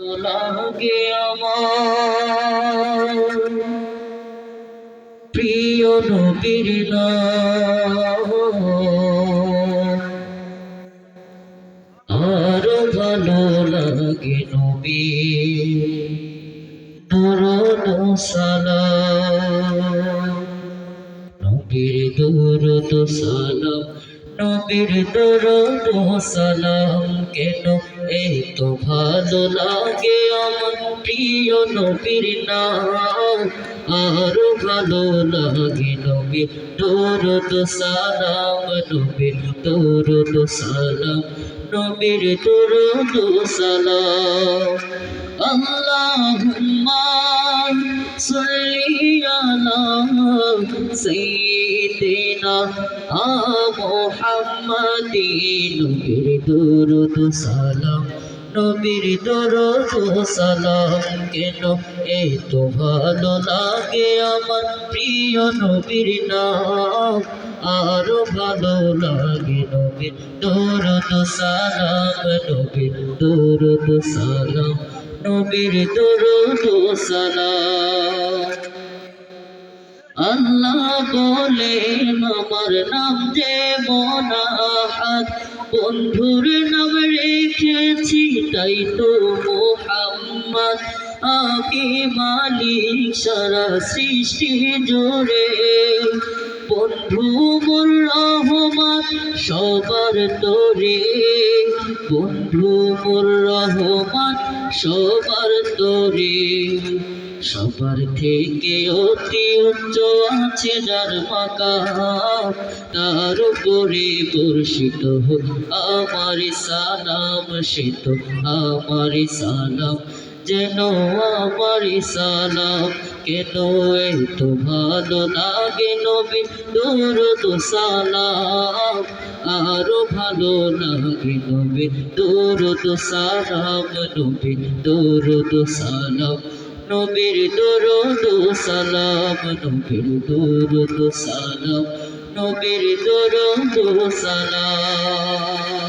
লাগে আমার। প্রিয় নবীর আরও ভালো লাগে নবী। দরদ সালাম। নবীর দরদ সালাম, নবীর দরদ সালাম কেন এত ভালো লাগে আমার প্রিয় নবীর নাম। আরও ভালো লাগে নবীর দরদ সালাম, নবীর দরদ সালাম, নবীর দরদ সালাম। আল্লাহুম্মা সাল্লি মুহাম্মাদিন নবীর দরুদ সালাম নবীর দরুদ, সালাম, কেন এত ভালো লাগে আমার প্রিয় নবীর নাম? আরও ভালো লাগে নবীর দরুদ, সালাম, নবীর দরুদ, সালাম, নবীর দরুদ, সালাম। আল্লাহ বলে আমার নাম যে মনাহাত। বন্ধুর নাম রেখেছি, তাই তো মোহাম্মদ। আমি মালিক, সারা সৃষ্টি জোরে বন্ধু মোর রহমান সবার তোরে। বন্ধু মোর রহমান সবার তোরে। সবার থেকে অতি উচ্চ আছে যার মাকা তার উপরে বর্ষিত হোক আমার সালাম, সে তো আমার সালাম। যেন আমার সালাম, কেন এত ভালো লাগে নবী দরদ সালাম? আরও ভালো লাগে নবী দরদ সালাম নবী দরদ সালাম। নবীর দরদ সালাম নবীর দরদ সালাম নবীর দরদ সালাম।